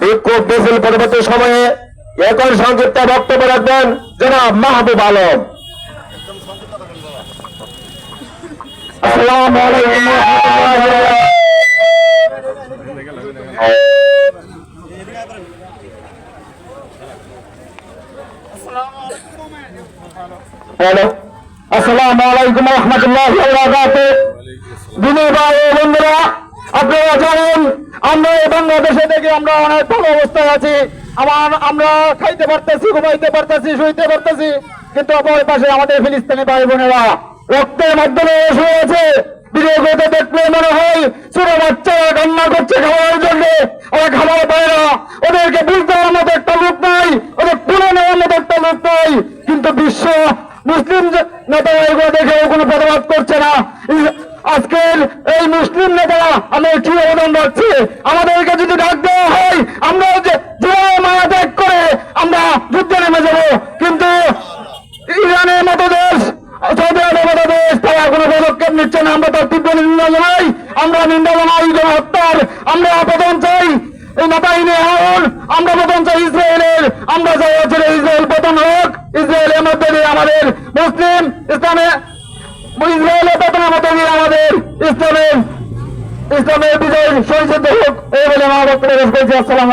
বিক্ষোভ পরবর্তী সময়ে এখন সংক্ষিপ্ত বক্তব্য রাখবেন জনাব মাহবুব আলম। হ্যালো। আসসালামু আলাইকুম রহমতুল্লাহ বিনয় ভাই, বন্ধুরা, আপনারা জানেন, আমরা এই বাংলাদেশে থেকে আমরা অনেক ভালো অবস্থায় আছি। আমার, আমরা খাইতে পারতেছি, ঘুমাইতে পারতেছি, শুইতে পারতেছি, কিন্তু অপর পাশে আমাদের ফিলিস্তিনি ভাই বোনেরা রক্তের মাধ্যমে শুয়ে আছে। ভিডিওগুলোতে দেখলে মনে হয় ছোট বাচ্চারা কান্না করছে খাওয়ার জন্য। ওরা খাবার পায় না। ওদেরকে বুঝতে মতো একটা লোক নাই। ওদের তুলে নেওয়ার লোক নাই। কিন্তু বিশ্ব মুসলিম নেতারা এগুলো দেখে কোনো প্রতিবাদ করছে না। আজকের এই মুসলিম নেতারা আমাদের কি অবদান রাখছে। আমাদেরকে যদি ডাক দেওয়া হয়, আমরা যেভাবে মায়া ত্যাগ করে আমরা যুদ্ধে নেমে যাব। কিন্তু ইরানের মতো দেশ, সৌদি আরবের মতো দেশ, তারা কোনো পদক্ষেপ নিচ্ছে না। আমরা তার তীব্র নিন্দা জানাই। আমরা নিন্দা জানাই হত্যার। আমরা আবেদন চাই। এই হারুন আমরা পতন চাই ইসরায়েলের। আমরা চাই ইসরায়েল পতন হোক। ইসরায়েলের মধ্যে দিয়ে আমাদের মুসলিম ইসলামে ইসরায়েলের পতনের মধ্যে দিয়ে আমাদের ইসলামের ইসলামের বিজয় সহিত হোক, এই বলে আমার বক্তব্য করেছি। আসসালাম